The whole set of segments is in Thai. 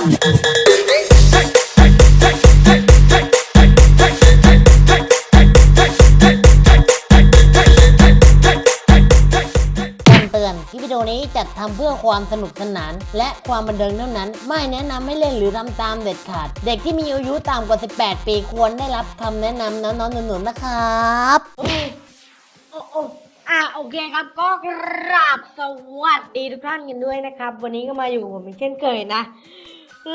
เตือนคลิปวิดีโอนี้จัดทำเพื่อความสนุกสนาน และความบันเทิงเท่านั้น ไม่แนะนำให้เล่นหรือทำตามเด็ดขาด เด็กที่มีอายุต่ำกว่า 18 ปีควรได้รับคำแนะนำน้องๆหนูๆนะครับโอ้โอ้อะโอเคครับก็กราบสวัสดีทุกท่านกันด้วยนะครับ วันนี้ก็มาอยู่กับผมเป็นเช่นเคยนะ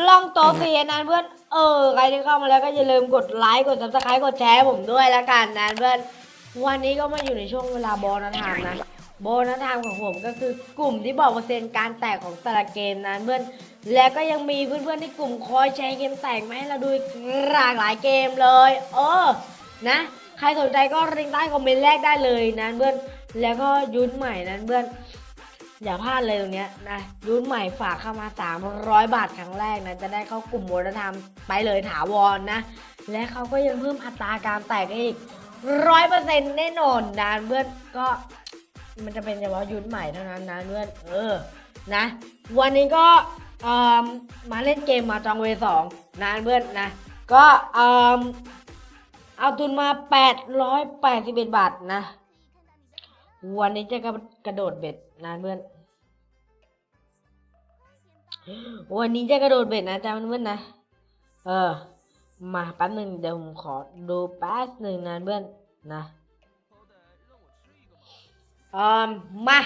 ลองโตเสีนะเพื่อน เออ ใครที่เข้ามาแล้วก็อย่าลืมกดไลค์กด subscribe กดแชร์ผมด้วยแล้วกันนะเพื่อน วันนี้ก็มาอยู่ในช่วงเวลาโบนัสไทม์นะ โบนัสไทม์ของผมก็คือกลุ่มที่บอกเปอร์เซ็นต์การแตกของแต่ละเกมนะเพื่อน และก็ยังมีเพื่อนๆในกลุ่มคอยแชร์เกมแตกมาให้เราดูหลากหลายเกมเลย เออ นะ ใครสนใจก็ริงใต้คอมเมนต์แรกได้เลยนะเพื่อน แล้วก็ยุ้นใหม่นะเพื่อน อย่าพลาดเลยตรงเนี้ยนะยุ้นใหม่ฝากเข้ามา 300 บาทครั้งแรกนะจะได้เข้ากลุ่มวัฒนธรรมไปเลยถาวรนะ และเขาก็ยังเพิ่มอัตราการแตกอีกร้อยเปอร์เซ็นต์แน่นอนนะเพื่อนก็มันจะเป็นเฉพาะยุ้นใหม่เท่านั้นนะเพื่อนเออนะ วันนี้ก็เอ่อมาเล่นเกมมาจองเวสองนะเพื่อนนะ ก็เอ่อเอาทุนมา 881 บาทนะ วันนี้จะกระโดดเบ็ด นะเพื่อนวันนี้จะกระโดดเบ็ดนะจ๊ะเพื่อนนะ เออ มาแป๊บหนึ่งเดี๋ยวผมขอดูแป๊บหนึ่งนะเพื่อนนะเออมา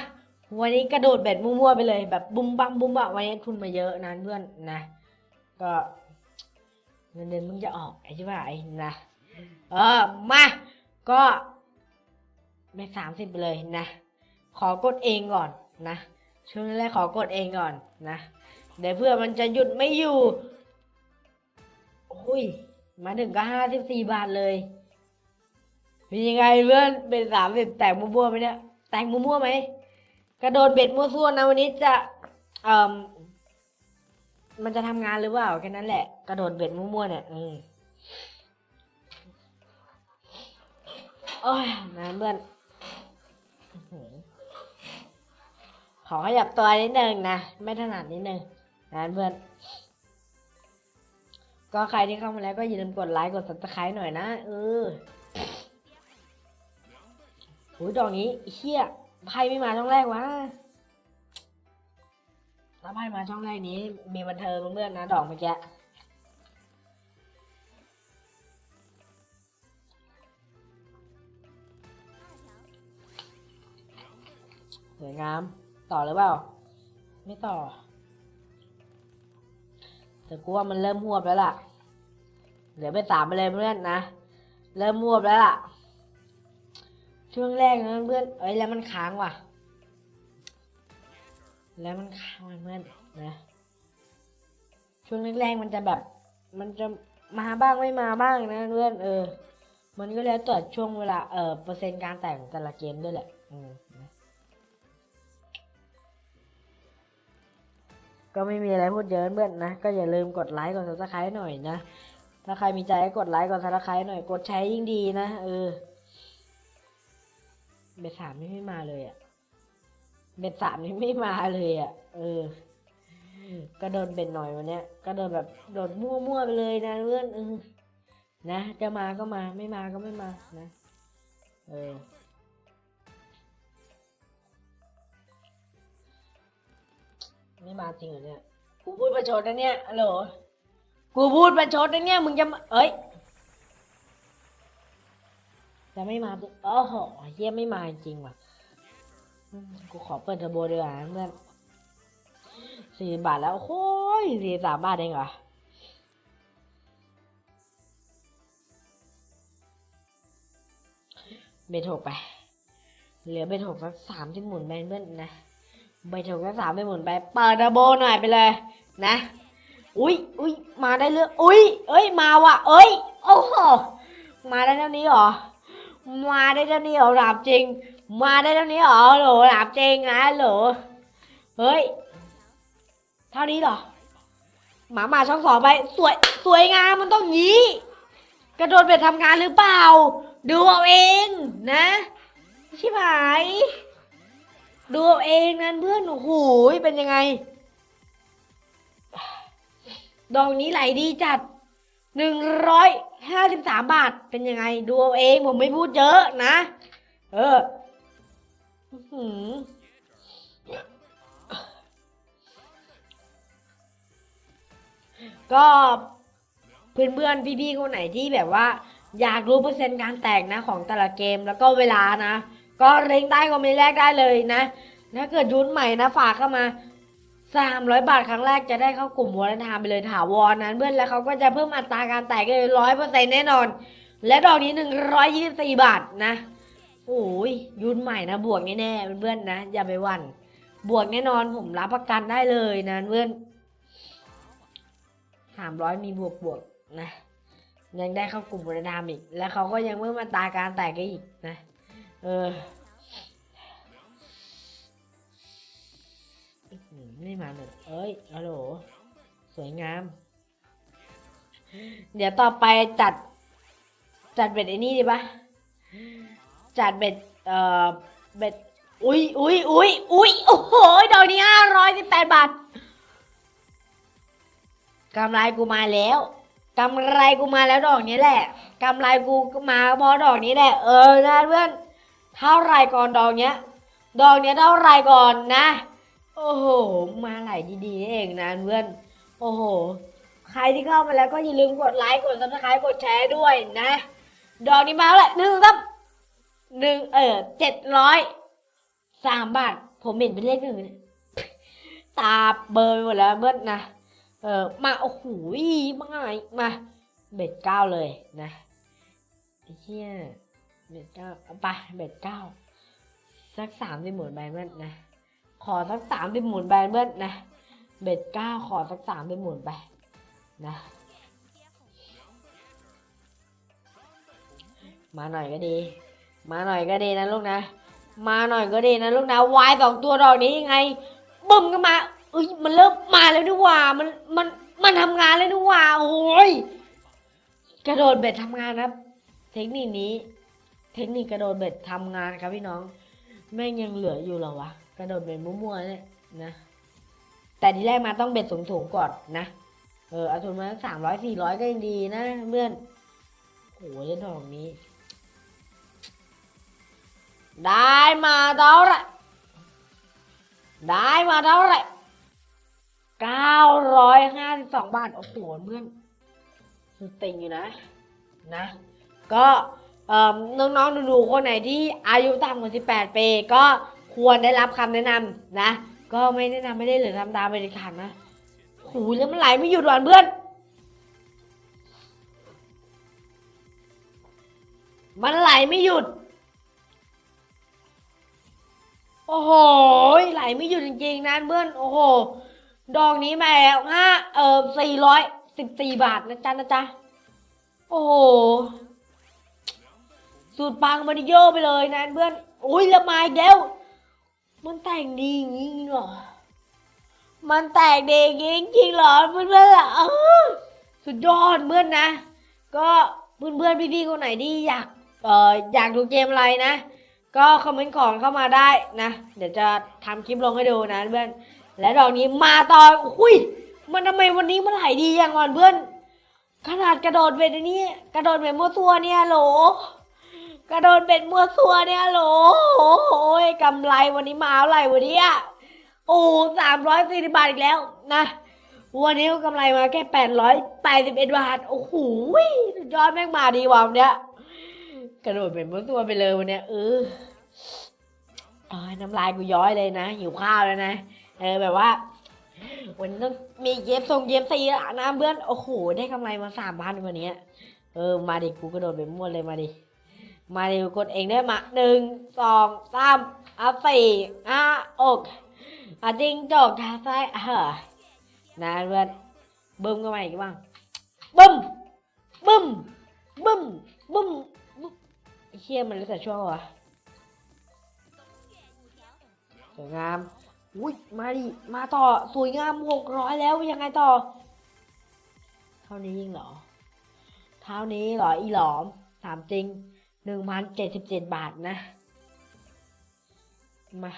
วันนี้กระโดดเบ็ดมั่วๆไปเลย แบบบุ้มบังบุ้มบะวันนี้ทุนมาเยอะนะเพื่อนนะ ก็เงินเดือนมึงจะออกไอ้ชิบหายนะเออมาก็ไม่สามสิบไปเลยนะ ขอกดเองก่อนนะ ช่วงแรกขอกดเองก่อนนะ เดี๋ยวเพื่อมันจะหยุดไม่อยู่อุ้ย มาถึงก็ห้าสิบสี่บาทเลยเป็นยังไงเพื่อนเป็นสามสิบแตกมั่วๆไหมเนี่ย แตกมั่วๆไหม กระโดดเบ็ดมั่วซั่วนะวันนี้จะเอ่อมันจะทำงานหรือเปล่าแค่นั้นแหละ กระโดดเบ็ดมั่วๆเนี่ย อืมโอ้ยนะเพื่อน ขอขยับตัวนิดนึงนะ ไม่ถนัดนิดนึงนะเพื่อน ก็ใครที่เข้ามาแล้วก็อย่าลืมกดไลค์กด subscribe หน่อยนะเออโอ้ยดอกนี้เฮียไพ่ไม่มาช่องแรกวะถ้าไพ่มาช่องแรกนี้ มีบันเทิงเพื่อนนะ ดอกเมื่อกี้สวยงาม ต่อหรือเปล่า ไม่ต่อ แต่กูว่ามันเริ่มหวบแล้วล่ะ เหลือไปสามไปเลยเพื่อนนะ เริ่มหวบแล้วล่ะ ช่วงแรกนะเพื่อน เอ้ยแล้วมันค้างว่ะ แล้วมันค้างเพื่อนนะ ช่วงแรกๆมันจะแบบ มันจะมาบ้างไม่มาบ้างนะเพื่อนเออ มันก็แล้วแต่ช่วงเวลาเออเปอร์เซ็นต์การแต่งแต่ละเกมด้วยแหละ อืม ก็ไม่มีอะไรพูดเยอะเพื่อนนะ ก็อย่าลืมกดไลค์กด subscribe หน่อยนะ ถ้าใครมีใจก็กดไลค์กด subscribe หน่อย กดแชร์ยิ่งดีนะ เออ เบ็ดสามนี่ไม่มาเลยอะ่ะ เบ็ดสามนี่ไม่มาเลยอะ่ะ เออ ก็โดนเบ็ดหน่อยวันเนี้ย ก็โดนแบบโดนมั่วๆไปเลยนะเพื่อนเออนะ จะมาก็มา ไม่มาก็ไม่มา นะ เออ ไม่มาจริงเหรอเนี่ยกูพูดประชดนะเนี่ยฮัลโหลกูพูดประชดนะเนี่ยมึงจะมาเอ้ยจะไม่มาจริงโอ้โหเยี่ยไม่มาจริงว่ะกูขอเปิดเทอร์โบดีกว่าเพื่อนสี่บาทแล้วโอ้ยสี่สามบาทเองเหรอเบทหกไป เหลือเบทหกสักสามที่หมุนไปเพื่อนนะ เบทหกสักสามไปหมุนไปเปิดอร์โบหน่อยไปเลยนะอุ้ยอุ้ยมาได้เรื่องอุ้ยเอ้ยมาว่ะ เอ้ยโอ้โหมาได้เท่านี้เหรอมาได้เท่านี้เหรอหลาบจริง มาได้เท่านี้เหรอโหลหลาบจริงนะโหลเฮ้ยเท่านี้เหรอหมามาช่องสองไปสวยสวยงามมันต้องยี้ กระโดดเบ็ดทำงานหรือเปล่า ดูเอาเองนะ ชิบหาย ดูเอาเองนั่นเพื่อนโอ้โหเป็นยังไง ดอกนี้ไหลดีจัดหนึ่งร้อยห้าสิบสามบาท เป็นยังไง ดูเอาเองผมไม่พูดเยอะนะ เอออื้อหือก็เพื่อนๆพี่ๆคนไหนที่แบบว่า อยากรู้เปอร์เซ็นต์การแตกนะของแต่ละเกมแล้วก็เวลานะ ก็เร่งใต้คอมเมนต์แรกได้เลยนะถ้าเกิดยุ้นใหม่นะฝากเข้ามา300บาทครั้งแรกจะได้เข้ากลุ่มวอลทามไปเลยถาวรนั้นเพื่อนแล้วเขาก็จะเพิ่มอัตราการแตกเลยร้อยเปอร์เซ็นต์แน่นอน และดอกนี้124บาทนะโอ้ยยุ้นใหม่นะบวกแน่ๆเพื่อนๆนะ อย่าไปหวั่นบวกแน่นอนผมรับประกันได้เลยนะเพื่อนสามร้อยมีบวกบวกนะยังได้เข้ากลุ่มวอลทามอีก แล้วเขาก็ยังเพิ่มอัตราการแตกอีกนะ เอออื้อหือไม่มาเลยเอ้ยฮัลโหลสวยงาม เดี๋ยวต่อไปจัด จัดเบ็ดไอ้นี่ดีปะจัดเบ็ด เอ่อ เบ็ด อุ้ยอุ้ยอุ้ยอุ้ยโอ้โหดอกนี้ห้าร้อยสิบแปดบาทกำไรกูมาแล้วกำไรกูมาแล้วดอกนี้แหละกำไรกูมาเพราะดอกนี้แหละ เออนะเพื่อน เท่าไรก่อนดอกเนี้ย ดอกเนี้ยเท่าไรก่อนนะ โอ้โห มาไหลดีๆนี่เองนะเพื่อน โอ้โห ใครที่เข้ามาแล้วก็อย่าลืมกดไลค์กดซับสไครต์กดแชร์ด้วยนะ ดอกนี้มาแล้วหนึ่งครับหนึ่งเออเจ็ดร้อยสามบาท ผมเห็นเป็นเลขหนึ่งตาเบอร์ไปหมดแล้วเพื่อนนะ เออมาโอ้โหมาไงมาเบ็ดเก้าเลยนะไอ้เหี้ย เบ็ดเก้าเอาไปเบ็ดเก้าสักสามสิบหมื่นใบเพื่อนนะ ขอสักสามสิบหมุนไปเพื่อนนะ เบ็ดเก้าขอสักสามสิบหมุนไปนะ มาหน่อยก็ดี มาหน่อยก็ดีนะลูกนะ มาหน่อยก็ดีนะลูกนะวายสองตัวดอกนี้ยังไงบึ้มก็มาเอ้ยมันเริ่มมาแล้วนี่ว่ามันมันมันทำงานแล้วนี่ว่าโอ้ยกระโดดเบ็ดทำงานครับ เทคนิคนี้ เทคนิคกระโดดเบ็ดทำงานครับพี่น้อง แม่งยังเหลืออยู่เหรอวะ กระโดดเบ็ดมั่วๆเนี่ยนะ แต่ทีแรกมาต้องเบ็ดสูงๆก่อนนะ เออเอาทุนมาสามร้อยสี่ร้อยก็ยังดีนะเพื่อนโอ้ยดอกนี้ ได้มาเท่าไรได้มาเท่าไรเก้าร้อยห้าสิบสองบาทโอ้โหเพื่อนสติงอยู่นะ นะ ก็ น้องๆดูๆคนไหนที่อายุต่ำกว่า 18 ปีก็ควรได้รับคำแนะนำนะ ก็ไม่แนะนำไม่ได้หรือทำตามไปเด็ดขาดนะโหูแล้วมันไหลไม่หยุดหวานเพื่อน มันไหลไม่หยุด โอ้โห ไหลไม่หยุดจริงๆนะเพื่อน โอ้โห ดอกนี้มาแล้วห้าเออสี่ร้อยสิบสี่บาทนะจ๊ะนะจ๊ะ โอ้โห สูตรปังมาริโยไปเลยนะเพื่อนอุ้ยละมาอีกแล้วมันแต่งดีอย่างนี้เหรอ มันแตกดีอย่างนี้จริงเหรอเพื่อนๆอะเอสุดยอดเพื่อนนะ ก็เพื่อนๆพี่ๆคนไหนที่อยากเอ่ออยากดูเกมอะไรนะ ก็คอมเมนต์ของเข้ามาได้นะ เดี๋ยวจะทำคลิปลงให้ดูนะเพื่อน และดอกนี้มาต่ออุ้ย มันทำไมวันนี้มันไหลดีอย่างก่อนเพื่อน ขนาดกระโดดเบ็ดอันนี้ กระโดดเบ็ดมั่วตัวเนี่ยโหล กระโดดเบ็ดมัวตัวเนี่ยโหลโอ้ยกำไรวันนี้มาเท่าไหร่วันนี้อะโอ้สามร้อยสี่สิบบาทอีกแล้วนะ วันนี้ก็กำไรมาแค่แปดร้อยแปดสิบเอ็ดบาท โอ้โหสุดยอดแม่งมาดีว่ะวันเนี้ยกระโดดเป็นมัวตัวไปเลยวันเนี้ยเออเอ้ยน้ำลายกูย้อยเลยนะ หิวข้าวแล้วนะ เออแบบว่าวันนี้ต้องมีเย็บทรงเย็บสีอะนะเพื่อน โอ้โห ได้กำไรมาสามพันวันนี้ เออ มาดิ กูกระโดดไปมั่วเลยมาดิ มาดิกูกดเองได้มาหนึ่งสองสามอะสี่อะอกอะจิงจอกทาซ้ายอ่เฮอนะเพื่อนบึ้มก็มาอีกบ้างบึ้มบึ้มบึ้มบึ้มเชี่ยมันรู้สึกช่ววะสวยงาม อุ้ยมาดิ มาต่อ สวยงามหกร้อยแล้วยังไงต่อ เท่านี้ยิงเหรอ เท่านี้เหรออีหลอม ถามจริง หนึ่งพันเจ็ดสิบเจ็ดบาทนะ มา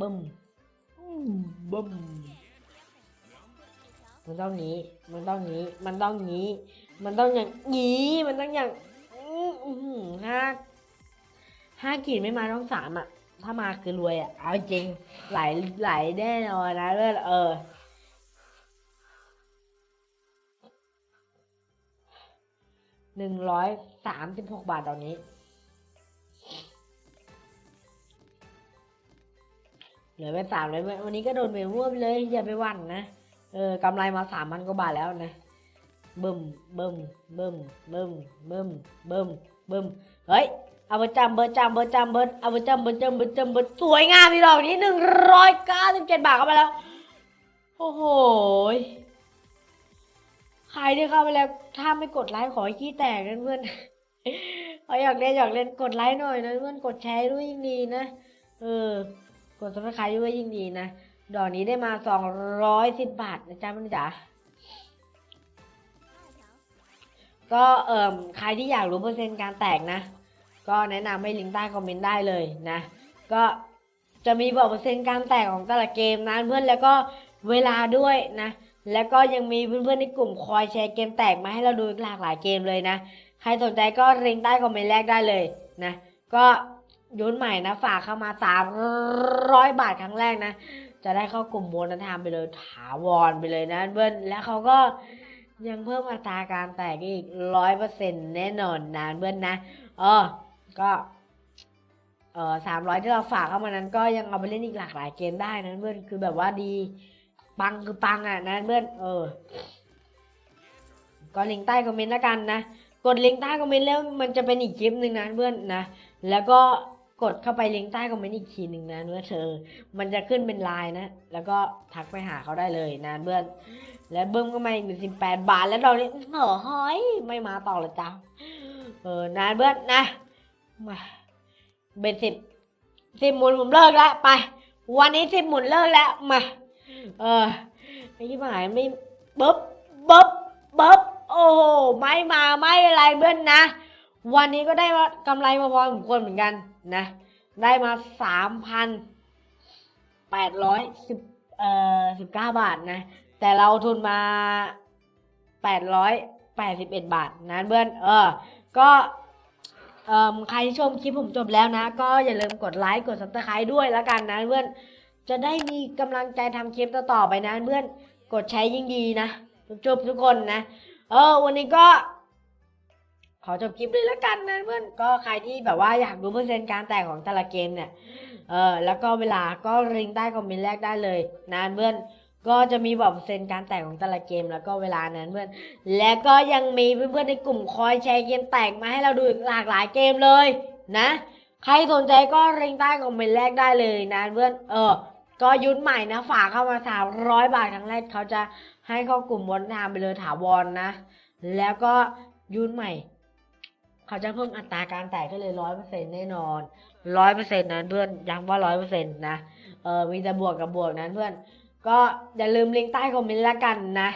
บึมบึมมันต้องงี้ มันต้องงี้ มันต้องงี้ มันต้องอย่างงี้ มันต้องอย่างห้าห้ากีดไม่มาต้องสามอะ ถ้ามาคือรวยอะ เอาจริงไหลไหลแน่นอนนะเพื่อนเออ หนึ่งร้อยสามสิบหกบาทตอนนี้ เหลือไปสามเลยวันนี้ก็โดนไปร่วมเลยอย่าไปวันนะ เออกำไรมาสามพันกว่าบาทแล้วนะบึมบึมบึมบึมบึมบึมบึมเฮ้ยเอาเบอร์จำเบอร์จำเบอร์จำเบอร์เอาเบอร์จำเบอร์จำเบอร์จำเบอร์สวยงามพี่ดอกนี้หนึ่งร้อยเก้าสิบเจ็ดบาทเข้ามาแล้ว โอ้โห ใครที่เข้าไปแล้วถ้าไม่กดไลค์ขอขี้แตกนะเพื่อนเอาอยากเล่นอยากเล่นกดไลค์หน่อยนะเพื่อนกดแชร์ด้วยยิ่งดีนะเออกดซับสไครต์ด้วยยิ่งดีนะดอกนี้ได้มาสองร้อยสิบบาทนะจ๊ะมันจ๋าก็เอ่มใครที่อยากรู้เปอร์เซ็นต์การแตกนะ ก็แนะนำให้ลิงก์ใต้คอมเมนต์ได้เลยนะ ก็จะมีบอกเปอร์เซ็นต์การแตกของแต่ละเกมนะเพื่อนแล้วก็เวลาด้วยนะ แล้วก็ยังมีเพื่อนๆในกลุ่มคอยแชร์เกมแตกมาให้เราดูหลากหลายเกมเลยนะ ใครสนใจก็ลิงใต้คอมเมนต์แรกได้เลยนะ ก็ยุนใหม่นะฝากเข้ามา 300 บาทครั้งแรกนะ จะได้เข้ากลุ่มโบนัสไทามไปเลยถาวรไปเลยนะเพื่อนแล้วเขาก็ยังเพิ่มอัตราการแตกอีกร้อยเปอร์เซ็นต์แน่นอนนะเพื่อนนะเออก็เออสามร้อยที่เราฝากเข้ามานั้นก็ยังเอาไปเล่นอีกหลากหลายเกมได้นะเพื่อนคือแบบว่าดี ปังคือปังอะนะเพื่อนเออก็ลิงก์ใต้คอมเมนต์แล้วกันนะ กดลิงก์ใต้คอมเมนต์แล้วมันจะเป็นอีกคลิปหนึ่งนะเพื่อนนะ แล้วก็กดเข้าไปลิงก์ใต้คอมเมนต์อีกทีหนึ่งนะเพื่อนเธอ มันจะขึ้นเป็นไลน์นะ แล้วก็ทักไปหาเขาได้เลยนะเพื่อน แล้วเบิ้มก็มาอีกหนึ่งสิบแปดบาทแล้วตอนนี้เออเฮ้ยไม่มาต่อเลยจ้าเออนะเพื่อนนะมาเบ็ดสิบสิบหมุนผมเลิกแล้วไป วันนี้สิบหมุนเลิกแล้วมา เออไอ้ที่หมายไม่บ๊บบ๊บบ๊บโอ้ไม่มาไม่อะไรเพื่อนนะ วันนี้ก็ได้กำไรมาพอสมควรเหมือนกันนะ ได้มาสามพันแปดร้อยสิบเอ่อสิบเก้าบาทนะ แต่เราทุนมาแปดร้อยแปดสิบเอ็ดบาทนะเพื่อนเออ ก็เอ่อใครที่ชมคลิปผมจบแล้วนะ ก็อย่าลืมกดไลค์กดซับสไครต์ด้วยแล้วกันนะเพื่อน จะได้มีกำลังใจทำคลิปต่อๆไปนะเพื่อนกดใช้ยิ่งดีนะจุบทุกคนนะ เออ วันนี้ก็ ขอจบคลิปเลยล้วกันนะเพื่อนก็ใครที่แบบว่าอยากรู้เปอร์เซ็นต์การแตกของแต่ละเกมเนี่ย เออแล้วก็เวลาก็ลิงก์ใต้คอมเมนต์แรกได้เลยนะเพื่อนก็จะมีบอกเปอร์เซ็นต์การแตกของแต่ละเกมแล้วก็เวลานั้นเพื่อน และก็ยังมีเพื่อนๆในกลุ่มคอยแชร์เกมแตกมาให้เราดูอีกหลากหลายเกมเลยนะ ใครสนใจก็ลิงก์ใต้คอมเมนต์แรกได้เลยนะเพื่อน เออ ก็ยุ้นใหม่นะฝากเข้ามาสามร้อยบาทครั้งแรกเขาจะให้เข้ากลุ่มบนทามไปเลยถาวรนะแล้วก็ยุ้นใหม่ เขาจะเพิ่มอัตราการแตกก็เลยร้อยเปอร์เซ็นต์แน่นอนร้อยเปอร์เซ็นต์นั้นเพื่อนย้ำว่าร้อยเปอร์เซ็นต์นะเออมีแต่บวกกับบวกนั้นเพื่อน ก็อย่าลืมลิงก์ใต้คอมเมนต์ละกันนะ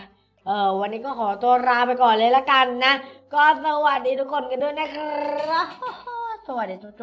เออวันนี้ก็ขอตัวลาไปก่อนเลยละกันนะ ก็สวัสดีทุกคนกันด้วยนะครับสวัสดีทุกๆ